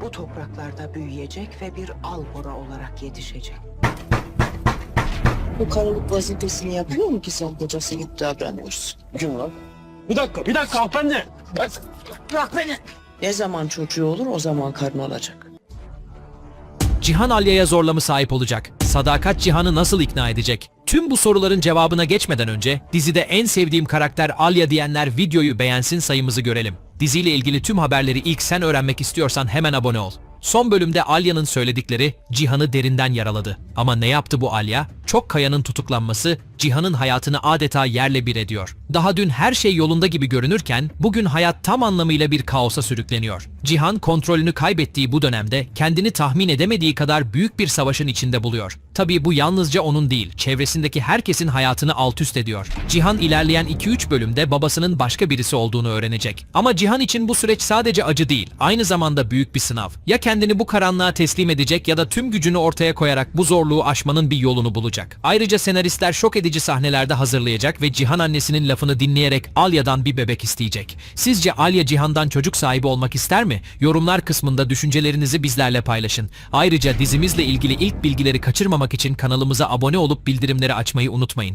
bu topraklarda büyüyecek ve bir albora olarak yetişecek. Bu karılık vazifesini yapıyor mu ki sen kocası gibi davranıyorsun? Kim lan? Bir dakika, bir dakika hanımefendi. Bırak beni. Ne zaman çocuğu olur o zaman karnı alacak. Cihan Alya'ya zorla mı sahip olacak? Sadakat Cihan'ı nasıl ikna edecek? Tüm bu soruların cevabına geçmeden önce dizide en sevdiğim karakter Alya diyenler videoyu beğensin sayımızı görelim. Diziyle ilgili tüm haberleri ilk sen öğrenmek istiyorsan hemen abone ol. Son bölümde Alya'nın söyledikleri Cihan'ı derinden yaraladı. Ama ne yaptı bu Alya? Çok Kaya'nın tutuklanması Cihan'ın hayatını adeta yerle bir ediyor. Daha dün her şey yolunda gibi görünürken bugün hayat tam anlamıyla bir kaosa sürükleniyor. Cihan kontrolünü kaybettiği bu dönemde kendini tahmin edemediği kadar büyük bir savaşın içinde buluyor. Tabii bu yalnızca onun değil, çevresindeki herkesin hayatını alt üst ediyor. Cihan ilerleyen 2-3 bölümde babasının başka birisi olduğunu öğrenecek. Ama Cihan için bu süreç sadece acı değil, aynı zamanda büyük bir sınav. Ya kendini bu karanlığa teslim edecek ya da tüm gücünü ortaya koyarak bu zorluğu aşmanın bir yolunu bulacak. Ayrıca senaristler şok edici sahnelerde hazırlayacak ve Cihan annesinin lafını dinleyerek Alya'dan bir bebek isteyecek. Sizce Alya Cihan'dan çocuk sahibi olmak ister mi? Yorumlar kısmında düşüncelerinizi bizlerle paylaşın. Ayrıca dizimizle ilgili ilk bilgileri kaçırmamak için kanalımıza abone olup bildirimleri açmayı unutmayın.